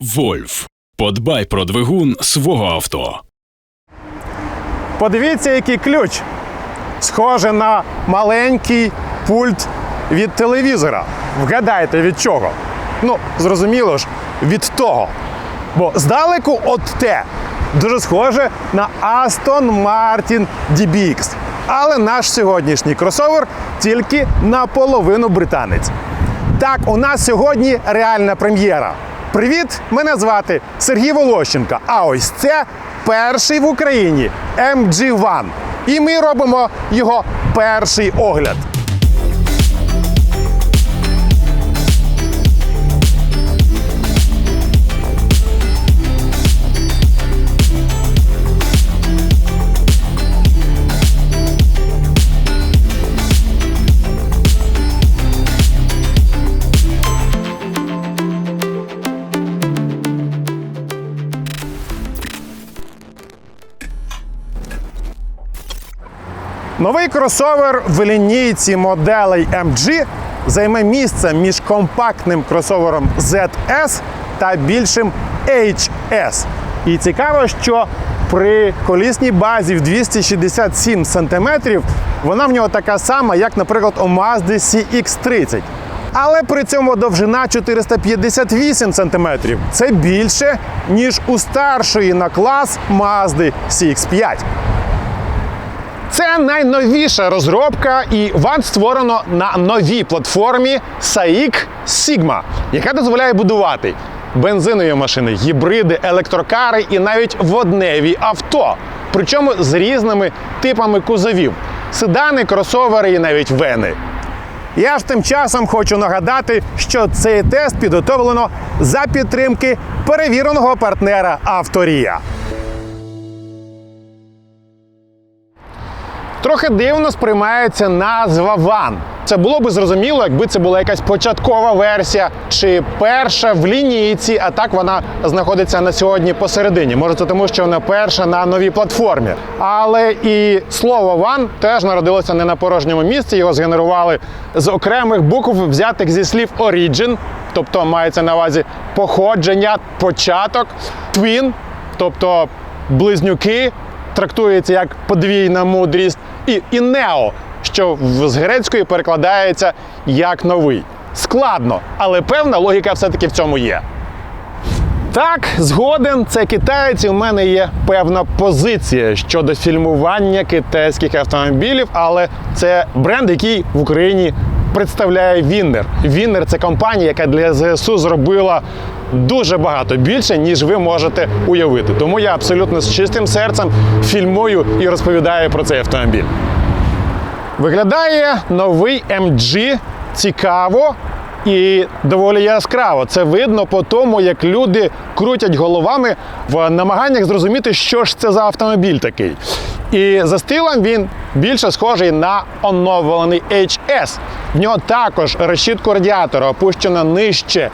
Вольф. Подбай про двигун свого авто. Подивіться, який ключ. Схоже на маленький пульт від телевізора. Вгадайте від чого? Ну, зрозуміло ж, від того. Бо здалеку от те дуже схоже на Aston Martin DBX. Але наш сьогоднішній кросовер тільки наполовину британець. Так, у нас сьогодні реальна прем'єра. Привіт! Мене звати Сергій Волощенко. А ось це перший в Україні MG1. І ми робимо його перший огляд. Новий кросовер в лінійці моделей MG займе місце між компактним кросовером ZS та більшим HS. І цікаво, що при колісній базі в 267 см вона в нього така сама, як, наприклад, у Mazda CX-30. Але при цьому довжина 458 см. Це більше, ніж у старшої на клас Mazda CX-5. Це найновіша розробка, і ван створено на новій платформі SAIC Sigma, яка дозволяє будувати бензинові машини, гібриди, електрокари і навіть водневі авто. Причому з різними типами кузовів: седани, кросовери і навіть вени. Я ж тим часом хочу нагадати, що цей тест підготовлено за підтримки перевіреного партнера Авторія. Трохи дивно сприймається назва Ван. Це було би зрозуміло, якби це була якась початкова версія чи перша в лінійці, а так вона знаходиться на сьогодні посередині. Може, це тому, що вона перша на новій платформі. Але і слово Ван теж народилося не на порожньому місці. Його згенерували з окремих букв, взятих зі слів Origin, тобто мається на увазі походження, початок, Twin, тобто близнюки, трактується як подвійна мудрість, і, і нео, що з грецької перекладається як новий. Складно, але певна логіка все-таки в цьому є. Так, згоден, це китаєць, і в мене є певна позиція щодо фільмування китайських автомобілів, але це бренд, який в Україні представляє Віннер. Віннер це компанія, яка для ЗСУ зробила дуже багато більше, ніж ви можете уявити. Тому я абсолютно з чистим серцем фільмую і розповідаю про цей автомобіль. Виглядає новий MG цікаво і доволі яскраво. Це видно по тому, як люди крутять головами в намаганнях зрозуміти, що ж це за автомобіль такий. І за стилем він більше схожий на оновлений HS. В нього також решітку радіатора опущена нижче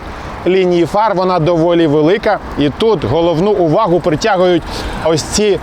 лінії фар, вона доволі велика. І тут головну увагу притягують ось ці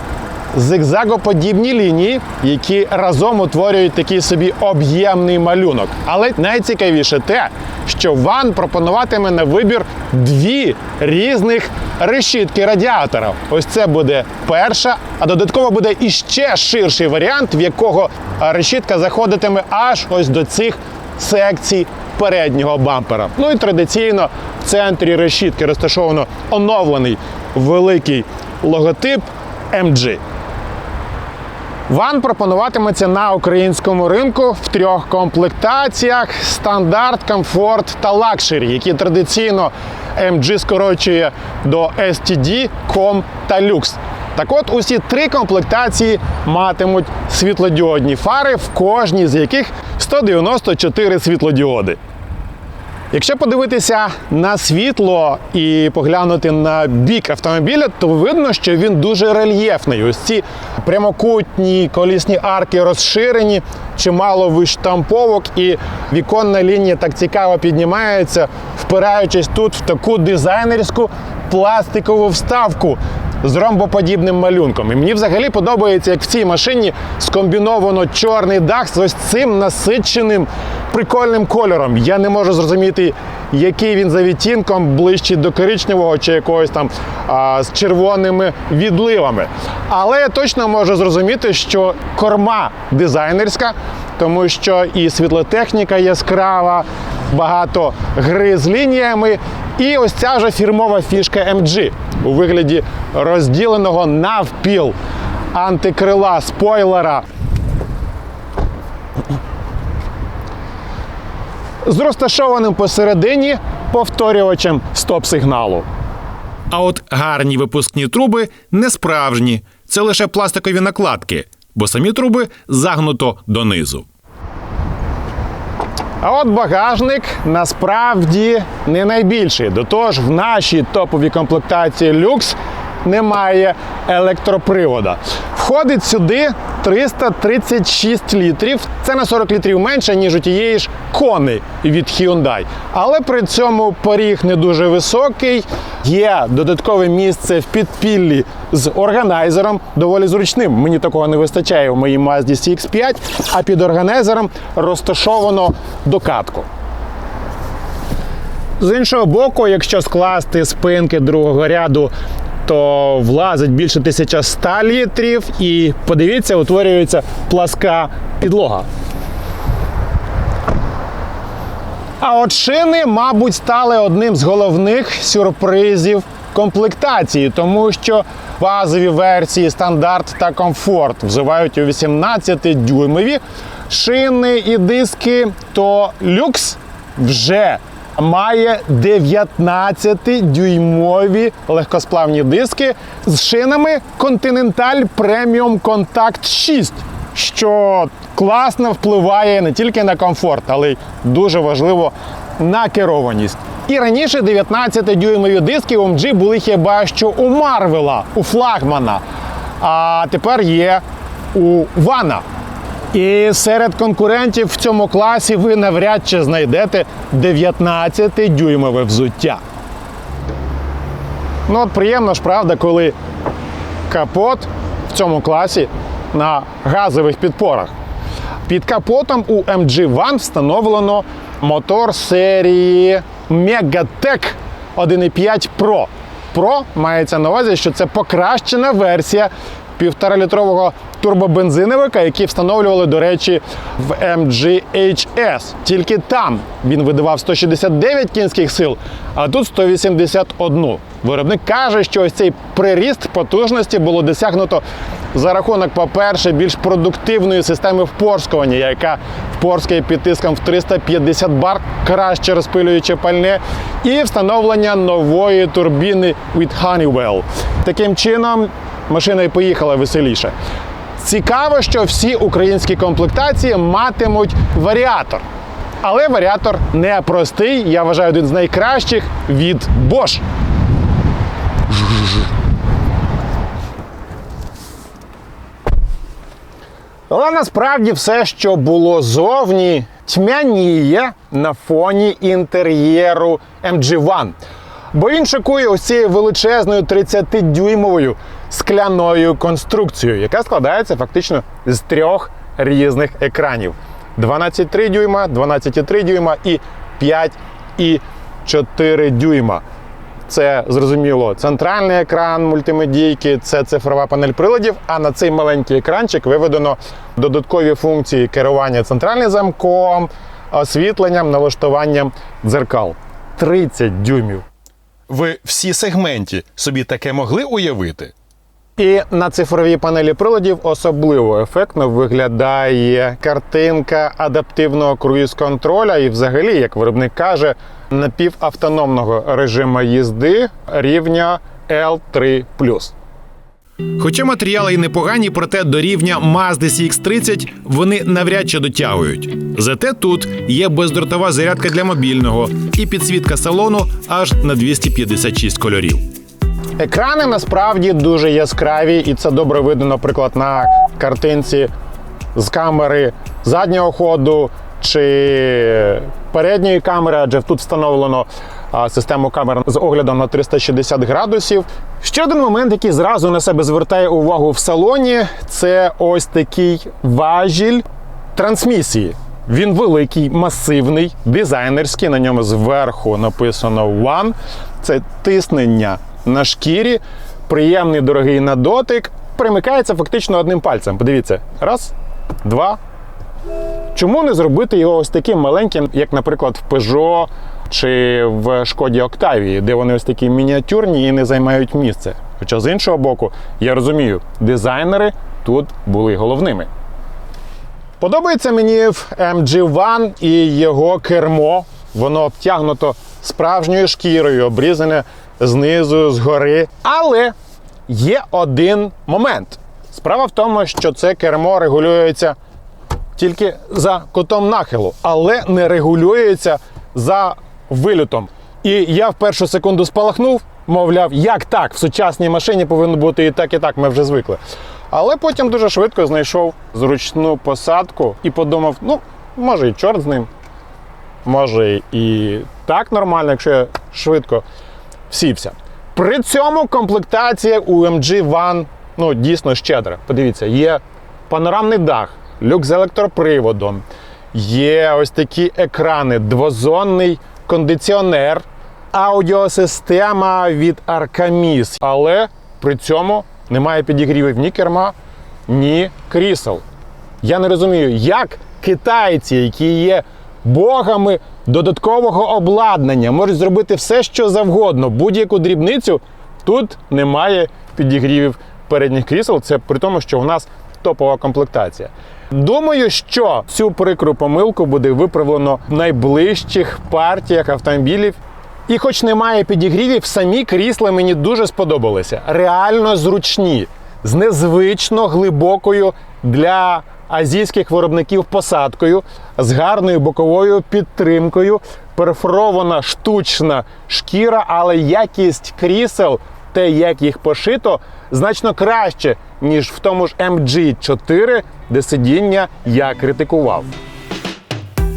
зигзагоподібні лінії, які разом утворюють такий собі об'ємний малюнок. Але найцікавіше те, що ван пропонуватиме на вибір дві різних решітки радіатора. Ось це буде перша, а додатково буде іще ширший варіант, в якого решітка заходитиме аж ось до цих секцій переднього бампера. Ну і традиційно центрі решітки розташовано оновлений великий логотип MG. Ван пропонуватиметься на українському ринку в трьох комплектаціях: стандарт, комфорт та лакшері, які традиційно MG скорочує до STD, COM та Lux. Так от усі три комплектації матимуть світлодіодні фари, в кожній з яких 194 світлодіоди. Якщо подивитися на світло і поглянути на бік автомобіля, то видно, що він дуже рельєфний. Ось ці прямокутні колісні арки розширені, чимало виштамповок, і віконна лінія так цікаво піднімається, впираючись тут в таку дизайнерську пластикову вставку. З ромбоподібним малюнком. І мені взагалі подобається, як в цій машині скомбіновано чорний дах з ось цим насиченим прикольним кольором. Я не можу зрозуміти, який він за відтінком ближчий до коричневого чи якогось там а, з червоними відливами. Але я точно можу зрозуміти, що корма дизайнерська, тому що і світлотехніка яскрава, багато гри з лініями. І ось ця ж фірмова фішка MG у вигляді розділеного навпіл антикрила спойлера. З розташованим посередині повторювачем стоп-сигналу. А от гарні випускні труби не справжні, це лише пластикові накладки, бо самі труби загнуто донизу. А от багажник насправді не найбільший. До того ж, в нашій топовій комплектації люкс немає електропривода. Входить сюди 336 літрів. Це на 40 літрів менше, ніж у тієї ж кони від Hyundai. Але при цьому поріг не дуже високий. Є додаткове місце в підпіллі з органайзером, доволі зручним. Мені такого не вистачає у моїй Mazda CX-5, а під органайзером розташовано докатку. З іншого боку, якщо скласти спинки другого ряду, то влазить більше 1100 літрів, і подивіться, утворюється пласка підлога. А от шини, мабуть, стали одним з головних сюрпризів комплектації, тому що базові версії стандарт та комфорт взивають у 18 дюймові шини і диски, то люкс вже має 19-дюймові легкосплавні диски з шинами Continental Premium Contact 6, що класно впливає не тільки на комфорт, але й дуже важливо на керованість. І раніше 19-дюймові диски у MG були хіба що у Марвела, у флагмана. А тепер є у Вана. І серед конкурентів в цьому класі ви навряд чи знайдете 19-дюймове взуття. Ну от приємно ж, правда, коли капот в цьому класі на газових підпорах. Під капотом у MG One встановлено мотор серії Megatech 1.5 Pro. Pro мається на увазі, що це покращена версія півторалітрового турбобензиновика, який встановлювали, до речі, в MG HS. Тільки там він видавав 169 кінських сил, а тут 181. Виробник каже, що ось цей приріст потужності було досягнуто за рахунок, по-перше, більш продуктивної системи впорскування, яка впорскає під тиском в 350 бар, краще розпилюючи пальне, і встановлення нової турбіни від Honeywell. Таким чином, машина і поїхала веселіше. Цікаво, що всі українські комплектації матимуть варіатор. Але варіатор не простий, я вважаю, один з найкращих від Bosch. Але насправді все, що було зовні, тьмяніє на фоні інтер'єру MG1. Бо він шокує ось цією величезною 30-дюймовою скляною конструкцією, яка складається фактично з трьох різних екранів: 12,3 дюйма, 12,3 дюйма і 5,4 дюйма. Це зрозуміло центральний екран мультимедійки, це цифрова панель приладів. А на цей маленький екранчик виведено додаткові функції керування центральним замком, освітленням, налаштуванням дзеркал. 30 дюймів. Ви всі сегменті собі таке могли уявити? І на цифровій панелі приладів особливо ефектно виглядає картинка адаптивного круїз-контроля і, взагалі, як виробник каже, напівавтономного режиму їзди рівня L3. Хоча матеріали й непогані, проте до рівня Mazda CX-30 вони навряд чи дотягують. Зате тут є бездротова зарядка для мобільного і підсвітка салону аж на 256 кольорів. Екрани насправді дуже яскраві, і це добре видно, наприклад, на картинці з камери заднього ходу чи передньої камери, адже тут встановлено систему камер з оглядом на 360 градусів. Ще один момент, який зразу на себе звертає увагу в салоні, це ось такий важіль трансмісії. Він великий, масивний, дизайнерський. На ньому зверху написано One. Це тиснення на шкірі, приємний дорогий на дотик. Примикається фактично одним пальцем. Подивіться, раз, два. Чому не зробити його ось таким маленьким, як, наприклад, в Peugeot чи в Шкоді Октавії, де вони ось такі мініатюрні і не займають місце. Хоча з іншого боку, я розумію, дизайнери тут були головними. Подобається мені в MG1 і його кермо. Воно обтягнуто справжньою шкірою, обрізане знизу, згори. Але є один момент. Справа в тому, що це кермо регулюється тільки за кутом нахилу, але не регулюється за вильотом. І я в першу секунду спалахнув, мовляв, як так? В сучасній машині повинно бути і так, і так, ми вже звикли. Але потім дуже швидко знайшов зручну посадку і подумав: ну, може, і чорт з ним, може і так нормально, якщо я швидко всівся. При цьому комплектація у MG One ну, дійсно щедра. Подивіться, є панорамний дах, люк з електроприводом, є ось такі екрани, двозонний кондиціонер, аудіосистема від Arcamis, але при цьому немає підігрівів ні керма, ні крісел. Я не розумію, як китайці, які є богами додаткового обладнання, можуть зробити все, що завгодно, будь-яку дрібницю. Тут немає підігрівів передніх крісел. Це при тому, що у нас топова комплектація. Думаю, що цю прикру помилку буде виправлено в найближчих партіях автомобілів. І хоч немає підігрівів, самі крісла мені дуже сподобалися. Реально зручні, з незвично глибокою для азійських виробників посадкою, з гарною боковою підтримкою, перфорована штучна шкіра, але якість крісел, те, як їх пошито, значно краще, ніж в тому ж MG4, де сидіння я критикував.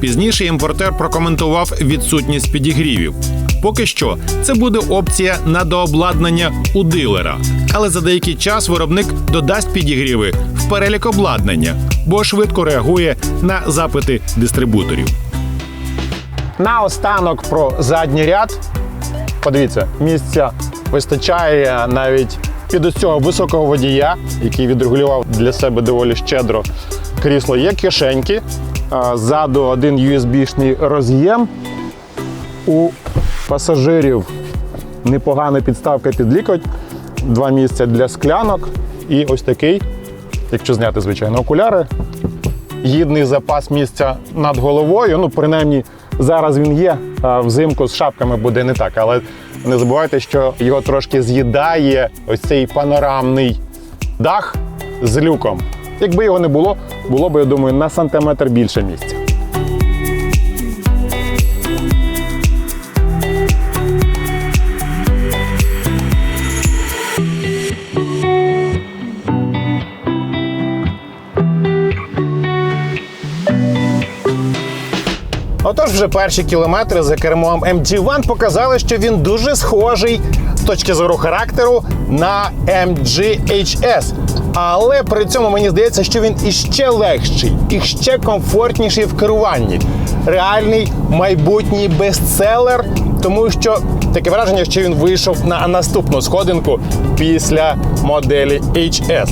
Пізніше імпортер прокоментував відсутність підігрівів. Поки що це буде опція на дообладнання у дилера, але за деякий час виробник додасть підігріви в перелік обладнання, бо швидко реагує на запити дистрибуторів. Наостанок про задній ряд. Подивіться, місця вистачає навіть під ось цього високого водія, який відрегулював для себе доволі щедро крісло. Є кишеньки. Ззаду один USB-шний роз'єм. У пасажирів непогана підставка під лікоть, два місця для склянок і ось такий, якщо зняти, звичайно, окуляри, гідний запас місця над головою. Ну, принаймні, зараз він є. Взимку з шапками буде не так. Але не забувайте, що його трошки з'їдає ось цей панорамний дах з люком. Якби його не було, було б, я думаю, на сантиметр більше місця. Отож, вже перші кілометри за кермом MG1 показали, що він дуже схожий з точки зору характеру на MG HS. Але при цьому мені здається, що він іще легший, і ще комфортніший в керуванні. Реальний майбутній бестселер, тому що таке враження, що він вийшов на наступну сходинку після моделі HS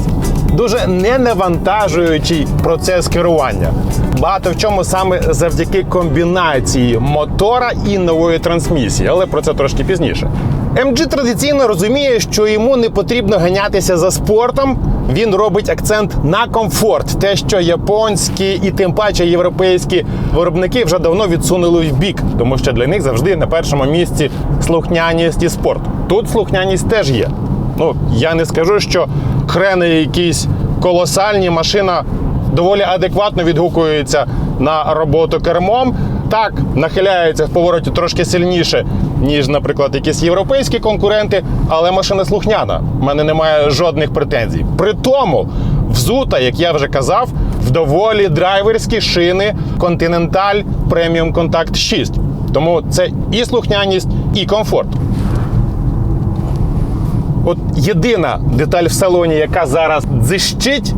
дуже ненавантажуючий процес керування. Багато в чому саме завдяки комбінації мотора і нової трансмісії, але про це трошки пізніше. MG традиційно розуміє, що йому не потрібно ганятися за спортом. Він робить акцент на комфорт, те, що японські і тим паче європейські виробники вже давно відсунули в бік, тому що для них завжди на першому місці слухняність і спорт. Тут слухняність теж є. Ну, я не скажу, що хрени якісь колосальні, машина доволі адекватно відгукується на роботу кермом. Так, нахиляється в повороті трошки сильніше, ніж, наприклад, якісь європейські конкуренти, але машина слухняна. У мене немає жодних претензій. При тому, взута, як я вже казав, в доволі драйверські шини Continental Premium Contact 6. Тому це і слухняність, і комфорт. От єдина деталь в салоні, яка зараз дзищить,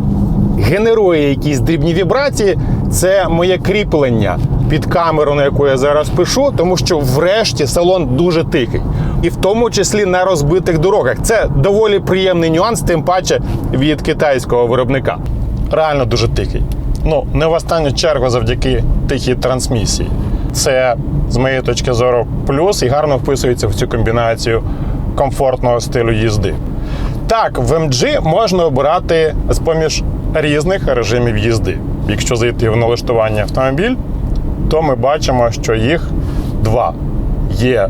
генерує якісь дрібні вібрації, це моє кріплення під камеру, на яку я зараз пишу, тому що врешті салон дуже тихий. І в тому числі на розбитих дорогах. Це доволі приємний нюанс, тим паче від китайського виробника. Реально дуже тихий. Ну, не в останню чергу завдяки тихій трансмісії. Це, з моєї точки зору, плюс і гарно вписується в цю комбінацію комфортного стилю їзди. Так, в MG можна обирати з поміж різних режимів їзди. Якщо зайти в налаштування автомобіль, то ми бачимо, що їх два. Є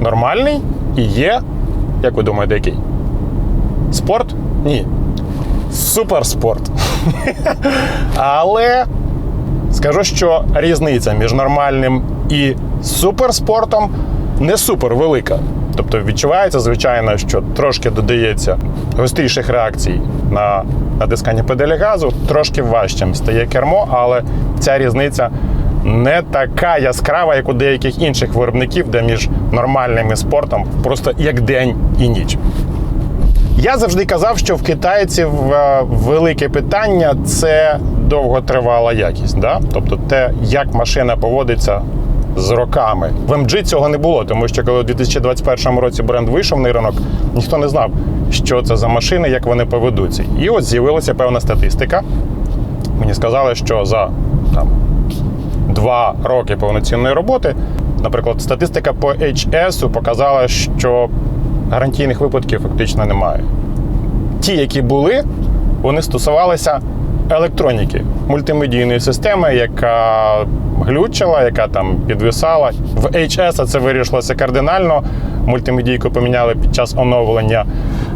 нормальний і є, як ви думаєте, який? Спорт? Ні. Суперспорт. Але скажу, що різниця між нормальним і суперспортом не супер велика. Тобто відчувається, звичайно, що трошки додається гостріших реакцій на натискання педалі газу, трошки важчим стає кермо, але ця різниця не така яскрава, як у деяких інших виробників, де між нормальним і спортом просто як день і ніч. Я завжди казав, що в китайців е, велике питання це довготривала якість. Да? Тобто те, як машина поводиться з роками. В MG цього не було, тому що коли у 2021 році бренд вийшов на ринок, ніхто не знав, що це за машини, як вони поведуться. І от з'явилася певна статистика. Мені сказали, що за там, два роки повноцінної роботи, наприклад, статистика по HS показала, що гарантійних випадків фактично немає. Ті, які були, вони стосувалися електроніки, мультимедійної системи, яка глючила, яка там підвисала. В HS це вирішилося кардинально. Мультимедійку поміняли під час оновлення.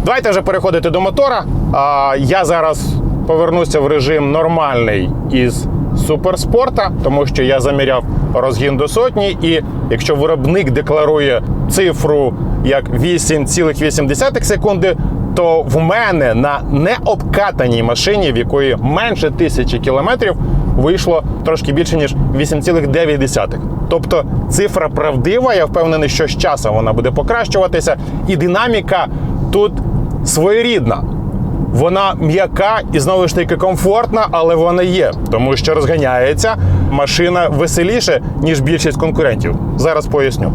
Давайте вже переходити до мотора. А, Я зараз повернуся в режим нормальний із суперспорта, тому що я заміряв розгін до сотні, і якщо виробник декларує цифру як 8,8 секунди, то в мене на необкатаній машині, в якої менше тисячі кілометрів, вийшло трошки більше ніж 8,9. Тобто цифра правдива. Я впевнений, що з часом вона буде покращуватися, і динаміка тут своєрідна. Вона м'яка і знову ж таки комфортна, але вона є, тому що розганяється машина веселіше, ніж більшість конкурентів. Зараз поясню.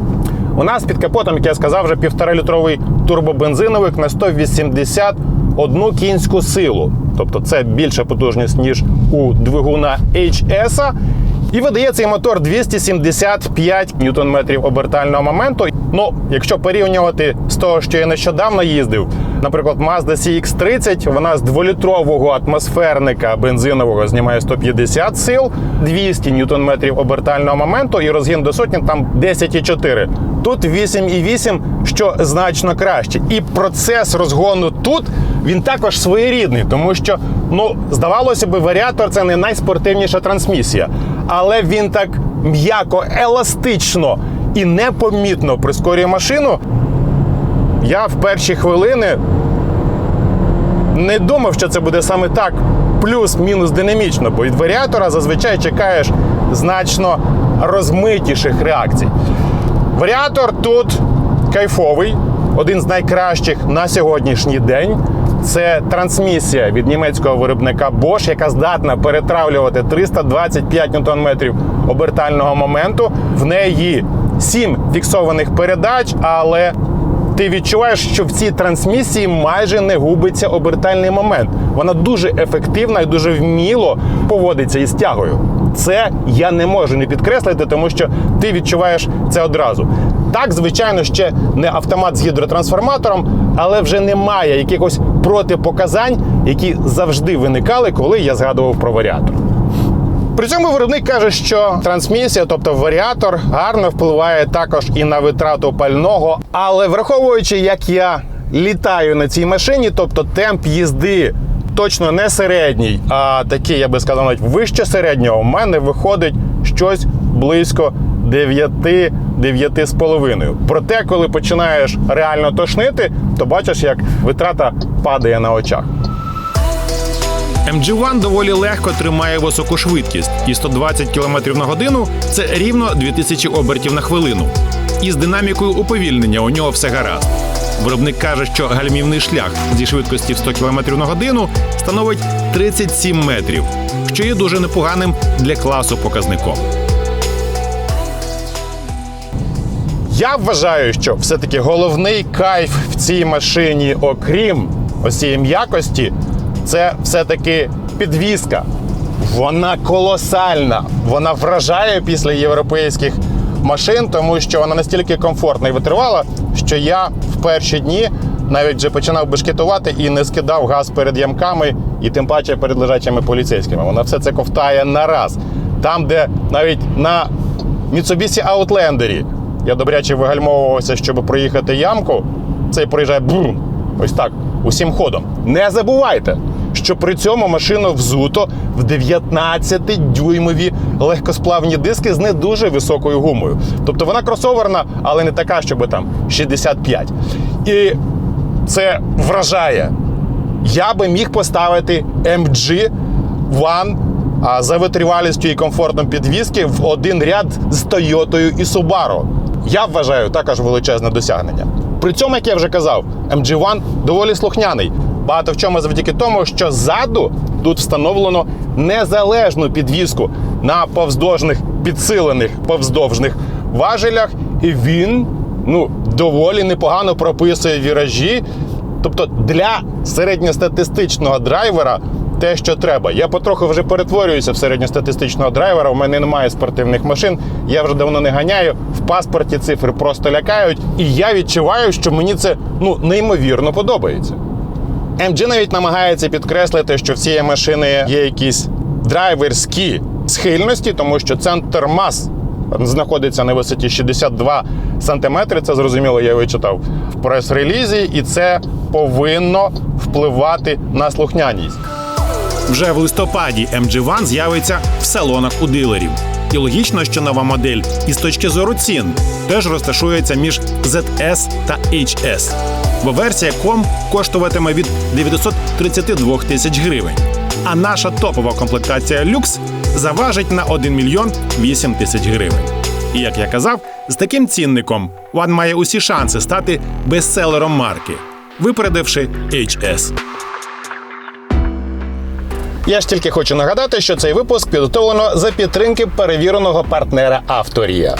У нас під капотом, як я сказав, вже півторалітровий турбобензиновик на 181 кінську силу. Тобто це більша потужність, ніж у двигуна HS. І видає цей мотор 275 ньютон-метрів обертального моменту. Ну, якщо порівнювати з того, що я нещодавно їздив, наприклад, Mazda CX-30, вона з дволітрового атмосферника бензинового знімає 150 сил, 200 ньютон-метрів обертального моменту і розгін до сотні там 10,4. Тут 8,8, що значно краще. І процес розгону тут він також своєрідний, тому що, ну, здавалося би, варіатор це не найспортивніша трансмісія, але він так м'яко, еластично і непомітно прискорює машину. Я в перші хвилини не думав, що це буде саме так, плюс-мінус динамічно, бо від варіатора зазвичай чекаєш значно розмитіших реакцій. Варіатор тут кайфовий, один з найкращих на сьогоднішній день. Це трансмісія від німецького виробника Bosch, яка здатна перетравлювати 325 ньютон-метрів обертального моменту. В неї 7 фіксованих передач, але ти відчуваєш, що в цій трансмісії майже не губиться обертальний момент. Вона дуже ефективна і дуже вміло поводиться із тягою. Це я не можу не підкреслити, тому що ти відчуваєш це одразу. Так, звичайно, ще не автомат з гідротрансформатором, але вже немає якихось протипоказань, які завжди виникали, коли я згадував про варіатор. При цьому виробник каже, що трансмісія, тобто варіатор, гарно впливає також і на витрату пального. Але враховуючи, як я літаю на цій машині, тобто темп їзди точно не середній, а такий, я би сказав, навіть вище середнього, у мене виходить щось близько 9 9,5. Проте, коли починаєш реально тошнити, то бачиш, як витрата падає на очах. MG1 доволі легко тримає високу швидкість, і 120 км на годину це рівно 2000 обертів на хвилину. І з динамікою уповільнення у нього все гаразд. Виробник каже, що гальмівний шлях зі швидкості в 100 км на годину становить 37 метрів, що є дуже непоганим для класу показником. Я вважаю, що все-таки головний кайф в цій машині, окрім ось цієї м'якості, це все-таки підвізка. Вона колосальна. Вона вражає після європейських машин, тому що вона настільки комфортна і витривала, що я в перші дні навіть вже починав бешкетувати і не скидав газ перед ямками, і тим паче перед лежачими поліцейськими. Вона все це ковтає на раз. Там, де навіть на Mitsubishi Outlander я добряче вигальмовувався, щоб проїхати ямку. Цей проїжджає бум, ось так, усім ходом. Не забувайте, що при цьому машину взуто в 19-дюймові легкосплавні диски з не дуже високою гумою. Тобто вона кросоверна, але не така, щоб там 65. І це вражає. Я би міг поставити MG One за витривалістю і комфортом підвіски в один ряд з Тойотою і Subaru. Я вважаю також величезне досягнення. При цьому, як я вже казав, MG1 доволі слухняний. Багато в чому завдяки тому, що ззаду тут встановлено незалежну підвіску на повздовжних підсилених повздовжних важелях, і він ну доволі непогано прописує віражі. Тобто для середньостатистичного драйвера те, що треба. Я потроху вже перетворююся в середньостатистичного драйвера. У мене немає спортивних машин. Я вже давно не ганяю. В паспорті цифри просто лякають. І я відчуваю, що мені це ну неймовірно подобається. MG навіть намагається підкреслити, що в цієї машини є якісь драйверські схильності, тому що центр мас знаходиться на висоті 62 сантиметри. Це зрозуміло, я вичитав в прес-релізі, і це повинно впливати на слухняність. Вже в листопаді MG1 з'явиться в салонах у дилерів. І логічно, що нова модель із точки зору цін теж розташується між ZS та HS. Бо версія COM коштуватиме від 932 тисяч гривень. А наша топова комплектація Люкс заважить на 1 мільйон 8 тисяч гривень. І як я казав, з таким цінником One має усі шанси стати бестселером марки, випередивши HS. Я ж тільки хочу нагадати, що цей випуск підготовлено за підтримки перевіреного партнера Авторія.